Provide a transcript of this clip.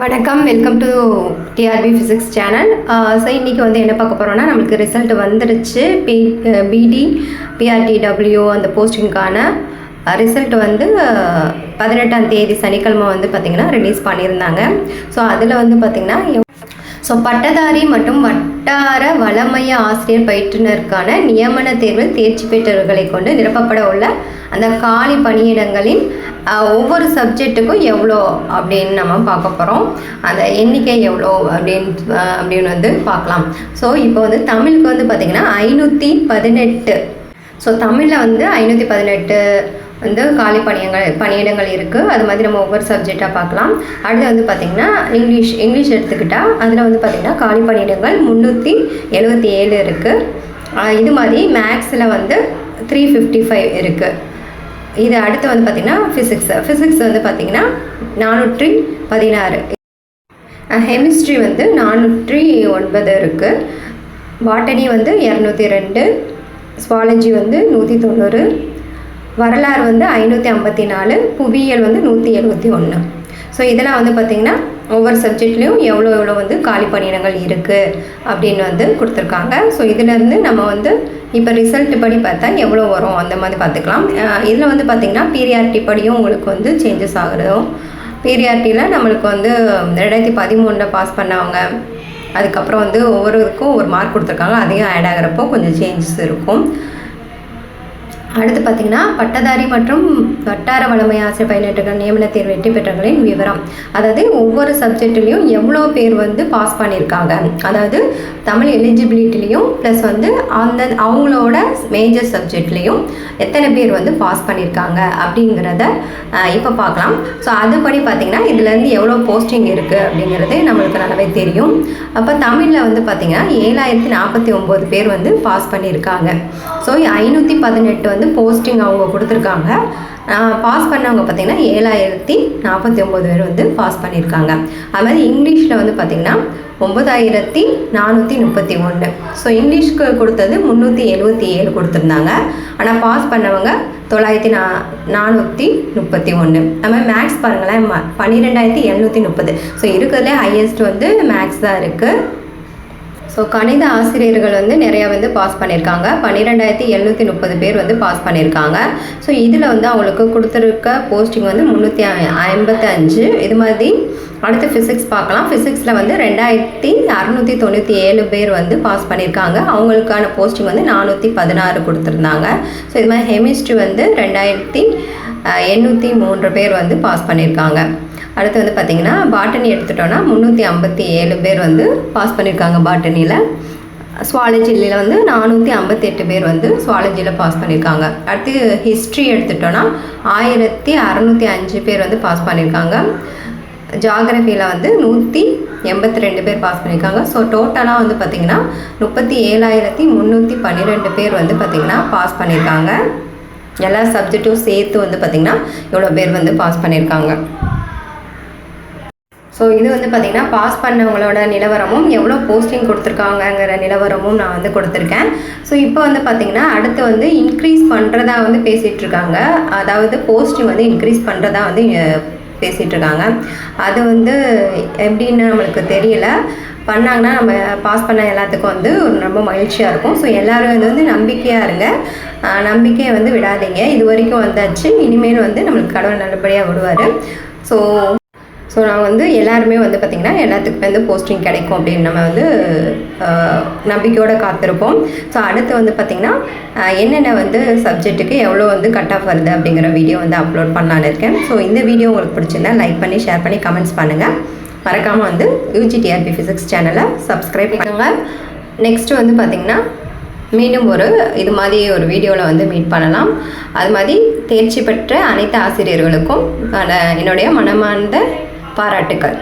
வணக்கம் welcome to TRB physics channel so இன்றைக்கி வந்து என்ன பார்க்க போகிறோம்னா நம்மளுக்கு ரிசல்ட் வந்துடுச்சு. பி பிடி பிஆர்டிடபிள்யூ அந்த போஸ்டிங்க்கான ரிசல்ட் வந்து பதினெட்டாம் தேதி சனிக்கிழமை வந்து பார்த்திங்கன்னா ரிலீஸ் பண்ணியிருந்தாங்க. ஸோ அதில் வந்து பார்த்திங்கன்னா ஸோ பட்டதாரி மற்றும் வட்டார வளமைய ஆசிரியர் பயிற்றுனருக்கான நியமன தேர்வில் தேர்ச்சி பெற்றவர்களை கொண்டு நிரப்பப்பட உள்ள அந்த காலி பணியிடங்களின் ஒவ்வொரு சப்ஜெக்ட்டுக்கும் எவ்வளோ அப்படின்னு நம்ம பார்க்க போகிறோம் அந்த எண்ணிக்கை எவ்வளோ அப்படின்னு அப்படின்னு வந்து பார்க்கலாம். ஸோ இப்போ வந்து தமிழுக்கு வந்து பார்த்திங்கன்னா ஐநூற்றி பதினெட்டு. ஸோ தமிழில் வந்து ஐநூற்றி பதினெட்டு வந்து காலி பணியங்கள் பணியிடங்கள் இருக்குது அது மாதிரி நம்ம ஒவ்வொரு சப்ஜெக்டாக பார்க்கலாம். அடுத்து வந்து பார்த்திங்கன்னா இங்கிலீஷ் இங்கிலீஷ் எடுத்துக்கிட்டால் அதில் வந்து பார்த்திங்கன்னா காலி பணியிடங்கள் முந்நூற்றி எழுபத்தி ஏழு இருக்குது இது மாதிரி மேக்ஸில் வந்து த்ரீ ஃபிஃப்டி ஃபைவ் இருக்குது இது அடுத்து வந்து பார்த்திங்கன்னா ஃபிசிக்ஸ் ஃபிசிக்ஸ் வந்து பார்த்திங்கன்னா நானூற்றி பதினாறு. கெமிஸ்ட்ரி வந்து நானூற்றி ஒன்பது இருக்குது பாட்டனி வந்து இரநூத்தி ரெண்டு. ஸ்வாலஜி வந்து நூற்றி தொண்ணூறு. வரலாறு வந்து ஐநூற்றி ஐம்பத்தி நாலு. புவியியல் வந்து நூற்றி எழுபத்தி ஒன்று ஸோ இதெல்லாம் வந்து பார்த்திங்கன்னா ஒவ்வொரு சப்ஜெக்ட்லேயும் எவ்வளோ எவ்வளோ வந்து காலி பணியிடங்கள் இருக்குது அப்படின்னு வந்து கொடுத்துருக்காங்க. ஸோ இதிலேருந்து நம்ம வந்து இப்போ ரிசல்ட் படி பார்த்தா எவ்வளோ வரும்? அந்த மாதிரி பார்த்துக்கலாம். இதில் வந்து பார்த்திங்கன்னா பீரியாரிட்டி படியும் உங்களுக்கு வந்து சேஞ்சஸ் ஆகுறதும் பீரியாரிட்டியில் நம்மளுக்கு வந்து ரெண்டாயிரத்தி பதிமூணில் பாஸ் பண்ணவங்க அதுக்கப்புறம் வந்து ஒவ்வொருக்கும் ஒரு மார்க் கொடுத்துருக்காங்க. அதையும் ஆட் ஆகிறப்போ கொஞ்சம் சேஞ்சஸ் இருக்கும். அடுத்து பார்த்தீங்கன்னா பட்டதாரி மற்றும் வட்டார வளமை ஆசிரியர் பயனீட்டுகள் நியமன தேர்வு வெற்றி பெற்றவர்களின் விவரம். அதாவது ஒவ்வொரு சப்ஜெக்ட்லேயும் எவ்வளோ பேர் வந்து பாஸ் பண்ணியிருக்காங்க. அதாவது தமிழ் எலிஜிபிலிட்டிலையும் ப்ளஸ் வந்து அந்த அவங்களோட மேஜர் சப்ஜெக்ட்லேயும் எத்தனை பேர் வந்து பாஸ் பண்ணியிருக்காங்க அப்படிங்கிறத இப்போ பார்க்கலாம். ஸோ அதுபடி பார்த்தீங்கன்னா இதுலேருந்து எவ்வளோ போஸ்டிங் இருக்குது அப்படிங்கிறது நம்மளுக்கு நல்லாவே தெரியும். அப்போ தமிழில் வந்து பார்த்திங்கன்னா ஏழாயிரத்தி நாற்பத்தி ஒம்பது பேர் வந்து பாஸ் பண்ணியிருக்காங்க. ஸோ ஐநூற்றி பதினெட்டு வந்து போஸ்டிங் அவங்க கொடுத்துருக்காங்க. பாஸ் பண்ணவங்க பார்த்திங்கன்னா ஏழாயிரத்தி நாற்பத்தி ஒம்பது பேர் வந்து பாஸ் பண்ணியிருக்காங்க. அது மாதிரி இங்கிலீஷில் வந்து பார்த்திங்கன்னா ஒம்பதாயிரத்தி நானூற்றி முப்பத்தி ஒன்று. ஸோ இங்கிலீஷ்க்கு கொடுத்தது முந்நூற்றி எழுபத்தி ஏழு கொடுத்துருந்தாங்க. ஆனால் பாஸ் பண்ணவங்க தொள்ளாயிரத்தி நா நானூற்றி முப்பத்தி ஒன்று. அது மாதிரி மேக்ஸ் பாருங்களேன் ம பன்னிரெண்டாயிரத்தி எழுநூற்றி முப்பது. ஸோ இருக்கிறதுலே ஹையஸ்ட் வந்து மேக்ஸ் தான் இருக்குது ஸோ கணித ஆசிரியர்கள் வந்து நிறையா வந்து பாஸ் பண்ணியிருக்காங்க பன்னிரெண்டாயிரத்தி எழுநூற்றி முப்பது பேர் வந்து பாஸ் பண்ணியிருக்காங்க ஸோ இதில் வந்து அவங்களுக்கு கொடுத்துருக்க போஸ்டிங் வந்து முந்நூற்றி ஐம்பத்தஞ்சு இது மாதிரி அடுத்து ஃபிசிக்ஸ் பார்க்கலாம். ஃபிசிக்ஸில் வந்து ரெண்டாயிரத்தி அறநூற்றி தொண்ணூற்றி ஏழு பேர் வந்து பாஸ் பண்ணியிருக்காங்க அவங்களுக்கான போஸ்டிங் வந்து நானூற்றி பதினாறு கொடுத்துருந்தாங்க. ஸோ இது மாதிரி ஹெமிஸ்ட்ரி வந்து ரெண்டாயிரத்தி எண்ணூற்றி மூன்று பேர் வந்து பாஸ் பண்ணியிருக்காங்க அடுத்து வந்து பார்த்திங்கன்னா பாட்டனி எடுத்துட்டோன்னா முந்நூற்றி ஐம்பத்தி ஏழு பேர் வந்து பாஸ் பண்ணியிருக்காங்க பாட்டனியில். சுவாலஜியில் வந்து நானூற்றி ஐம்பத்தெட்டு பேர் வந்து சுவாலஜியில் பாஸ் பண்ணியிருக்காங்க அடுத்து ஹிஸ்ட்ரி எடுத்துட்டோன்னா ஆயிரத்தி அறநூற்றி அஞ்சு பேர் வந்து பாஸ் பண்ணியிருக்காங்க ஜாகிரஃபியில் வந்து நூற்றி எண்பத்தி ரெண்டு பேர் பாஸ் பண்ணியிருக்காங்க ஸோ டோட்டலாக வந்து பார்த்திங்கன்னா முப்பத்தி ஏழாயிரத்தி முந்நூற்றி பன்னிரெண்டு பேர் வந்து பார்த்திங்கன்னா பாஸ் பண்ணியிருக்காங்க எல்லா சப்ஜெக்ட்டும் சேர்த்து வந்து பார்த்திங்கன்னா இவ்வளோ பேர் வந்து பாஸ் பண்ணியிருக்காங்க ஸோ இது வந்து பார்த்திங்கன்னா பாஸ் பண்ணவங்களோட நிலவரமும் எவ்வளோ போஸ்டிங் கொடுத்துருக்காங்கங்கிற நிலவரமும் நான் வந்து கொடுத்துருக்கேன். ஸோ இப்போ வந்து பார்த்திங்கன்னா அடுத்து வந்து இன்க்ரீஸ் பண்ணுறதா வந்து பேசிகிட்டு இருக்காங்க அதாவது போஸ்டிங் வந்து இன்க்ரீஸ் பண்ணுறதா வந்து பேசிகிட்ருக்காங்க பேசிகிட்டு இருக்காங்க அது வந்து எப்படின்னு நம்மளுக்கு தெரியல. பண்ணாங்கன்னா நம்ம பாஸ் பண்ண எல்லாத்துக்கும் வந்து ரொம்ப மகிழ்ச்சியாக இருக்கும். ஸோ எல்லோரும் வந்து வந்து நம்பிக்கையாக இருங்க. நம்பிக்கையை வந்து விடாதீங்க. இது வரைக்கும் வந்தாச்சு. இனிமேல் வந்து நம்மளுக்கு கடவுள் நல்லபடியாக விடுவார் ஸோ ஸோ நான் வந்து எல்லாருமே வந்து பார்த்திங்கன்னா எல்லாத்துக்குமே வந்து போஸ்டிங் கிடைக்கும் அப்படின்னு நம்ம வந்து நம்பிக்கையோடு காத்திருப்போம். ஸோ அடுத்து வந்து பார்த்திங்கன்னா என்னென்ன வந்து சப்ஜெக்ட்டுக்கு எவ்வளோ வந்து கட் ஆஃப் வருது அப்படிங்கிற வீடியோ வந்து அப்லோட் பண்ணலான்னு இருக்கேன். ஸோ இந்த வீடியோ உங்களுக்கு பிடிச்சிருந்தா லைக் பண்ணி ஷேர் பண்ணி கமெண்ட்ஸ் பண்ணுங்கள் மறக்காமல் வந்து யூஜிடிஆர்பி ஃபிசிக்ஸ் சேனலை சப்ஸ்கிரைப் பண்ணுங்க. நெக்ஸ்ட்டு வந்து பார்த்திங்கன்னா மீண்டும் ஒரு இது மாதிரி ஒரு வீடியோவில் வந்து மீட் பண்ணலாம். அது மாதிரி தேர்ச்சி பெற்ற அனைத்து ஆசிரியர்களுக்கும் என்னுடைய மனமார்ந்த பாராட்டுக்கள்